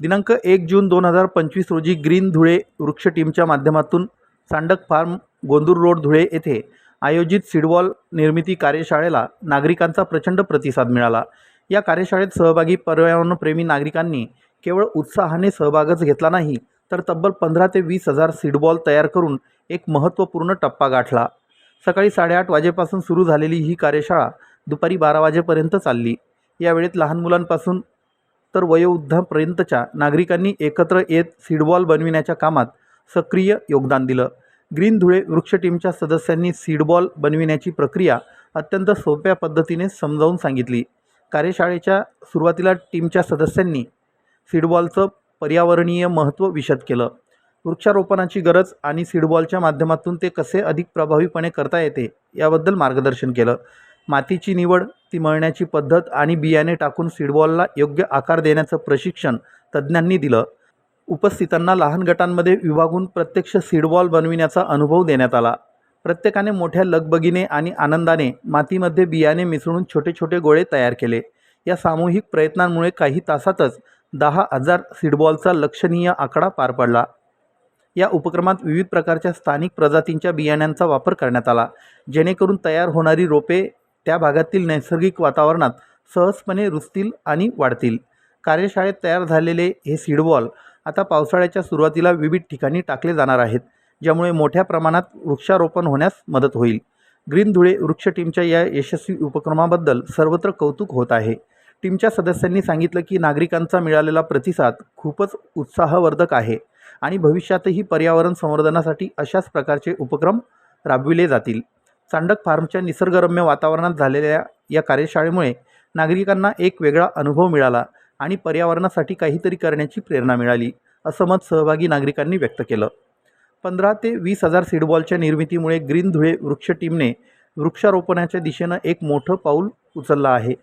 दिनांक एक जून दोन हजार पंचवीस रोजी ग्रीन धुळे वृक्ष टीमच्या माध्यमातून सांडक फार्म गोंदूर रोड धुळे येथे आयोजित सीडवॉल निर्मिती कार्यशाळेला नागरिकांचा प्रचंड प्रतिसाद मिळाला. या कार्यशाळेत सहभागी पर्यावरणप्रेमी नागरिकांनी केवळ उत्साहाने सहभागच घेतला नाही तर तब्बल पंधरा ते वीस हजार सीडबॉल तयार करून एक महत्त्वपूर्ण टप्पा गाठला. सकाळी साडेआठ वाजेपासून सुरू झालेली ही कार्यशाळा दुपारी बारा वाजेपर्यंत चालली. यावेळेत लहान मुलांपासून तर वयोवृद्धापर्यंतच्या नागरिकांनी एकत्र येत सीडबॉल बनविण्याच्या कामात सक्रिय योगदान दिलं. ग्रीन धुळे वृक्ष टीमच्या सदस्यांनी सीडबॉल बनविण्याची प्रक्रिया अत्यंत सोप्या पद्धतीने समजावून सांगितली. कार्यशाळेच्या सुरुवातीला टीमच्या सदस्यांनी सीडबॉलचं पर्यावरणीय महत्त्व विशद केलं. वृक्षारोपणाची गरज आणि सीडबॉलच्या माध्यमातून ते कसे अधिक प्रभावीपणे करता येते याबद्दल मार्गदर्शन केलं. मातीची निवड ती मळण्याची पद्धत आणि बियाणे टाकून सीडबॉलला योग्य आकार देण्याचं प्रशिक्षण तज्ज्ञांनी दिलं. उपस्थितांना लहान गटांमध्ये विभागून प्रत्यक्ष सीडबॉल बनविण्याचा अनुभव देण्यात आला. प्रत्येकाने मोठ्या लगबगीने आणि आनंदाने मातीमध्ये बियाणे मिसळून छोटे छोटे गोळे तयार केले. या सामूहिक प्रयत्नांमुळे काही तासातच दहा हजार सीडबॉलचा लक्षणीय आकडा पार पडला. या उपक्रमात विविध प्रकारच्या स्थानिक प्रजातींच्या बियाण्यांचा वापर करण्यात आला. जेणेकरून तयार होणारी रोपे त्या भागातील नैसर्गिक वातावरणात सहजपणे रुजतील आणि वाढतील. कार्यशाळेत तयार झालेले हे सीडबॉल आता पावसाळ्याच्या सुरुवातीला विविध ठिकाणी टाकले जाणार आहेत ज्यामुळे मोठ्या प्रमाणात वृक्षारोपण होण्यास मदत होईल. ग्रीन धुळे वृक्ष टीमच्या या यशस्वी उपक्रमाबद्दल सर्वत्र कौतुक होत आहे. टीमच्या सदस्यांनी सांगितलं की नागरिकांचा मिळालेला प्रतिसाद खूपच उत्साहवर्धक आहे आणि भविष्यातही पर्यावरण संवर्धनासाठी अशाच प्रकारचे उपक्रम राबविले जातील. चांडक फार्मच्या निसर्गरम्य वातावरणात झालेल्या या कार्यशाळेमुळे नागरिकांना एक वेगळा अनुभव मिळाला आणि पर्यावरणासाठी काहीतरी करण्याची प्रेरणा मिळाली असं मत सहभागी नागरिकांनी व्यक्त केलं. पंधरा ते वीस हजार सीडबॉलच्या निर्मितीमुळे ग्रीन धुळे वृक्ष टीमने वृक्षारोपणाच्या दिशेनं एक मोठं पाऊल उचललं आहे.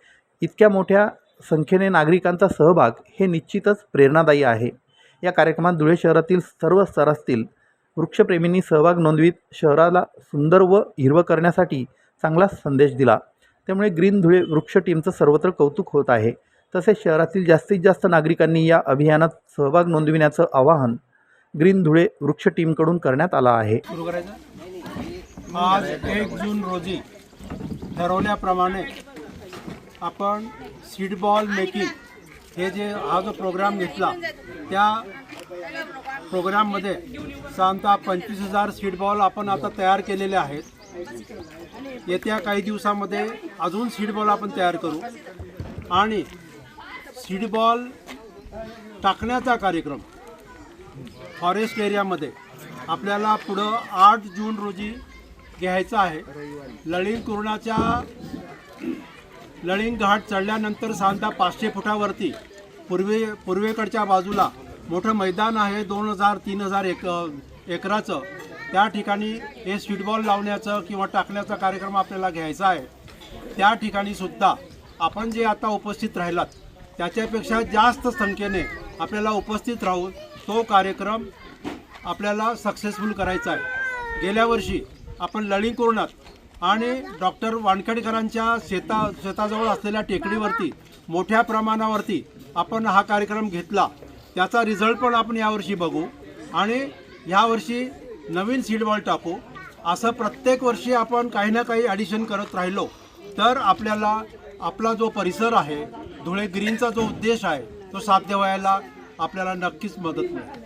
इतक्या मोठ्या संख्येने नागरिकांचा सहभाग हे निश्चितच प्रेरणादायी आहे. या कार्यक्रमात धुळे शहरातील सर्व स्तरातील वृक्षप्रेमींनी सहभाग नोंदवीत शहराला सुंदर व हिरवं करण्यासाठी चांगला संदेश दिला. त्यामुळे ग्रीन धुळे वृक्ष टीमचं सर्वत्र कौतुक होत आहे. तसेच शहरातील जास्तीत जास्त नागरिकांनी या अभियानात सहभाग नोंदविण्याचं आवाहन ग्रीन धुळे वृक्ष टीमकडून करण्यात आलं आहे. आज एक जून रोजी ठरवल्याप्रमाणे आपण सीडबॉल मेकिंग हे जे हा जो प्रोग्राम घेतला त्या प्रोग्राममध्ये साधारणतः पंचवीस हजार सीटबॉल आपण आता तयार केलेले आहेत. येत्या काही दिवसामध्ये अजून सीटबॉल आपण तयार करू. आणि सीडबॉल टाकण्याचा कार्यक्रम फॉरेस्ट एरियामध्ये आपल्याला पुढं आठ जून रोजी घ्यायचं आहे. लळिंग कुर्णाच्या लळिंग घाट चढल्यानंतर साधारणतः पाचशे फुटावरती पूर्वे पूर्वेकडच्या बाजूला मोठं मैदान आहे दोन हजार तीन हजार एक एकराचं. त्या ठिकाणी हे स्वीटबॉल लावण्याचं किंवा टाकण्याचा कार्यक्रम आपल्याला घ्यायचा आहे. त्या ठिकाणी सुद्धा आपण जे आता उपस्थित राहिलात त्याच्यापेक्षा जास्त संख्येने आपल्याला उपस्थित राहून तो कार्यक्रम आपल्याला सक्सेसफुल करायचा आहे. गेल्या वर्षी आपण लळिंग आणि डॉक्टर वानखेडकरांच्या शेता शेताजवळ असलेल्या टेकडीवरती मोठ्या प्रमाणावरती आपण हा कार्यक्रम घेतला. त्याचा रिझल्ट पण आपण यावर्षी बघू. आणि यावर्षी नवीन सीडबॉल टाकू. असं प्रत्येक वर्षी आपण काही ना काही ॲडिशन करत राहिलो तर आपल्याला आपला जो परिसर आहे धुळे ग्रीनचा जो उद्देश आहे तो साध्य व्हायला आपल्याला नक्कीच मदत मिळेल.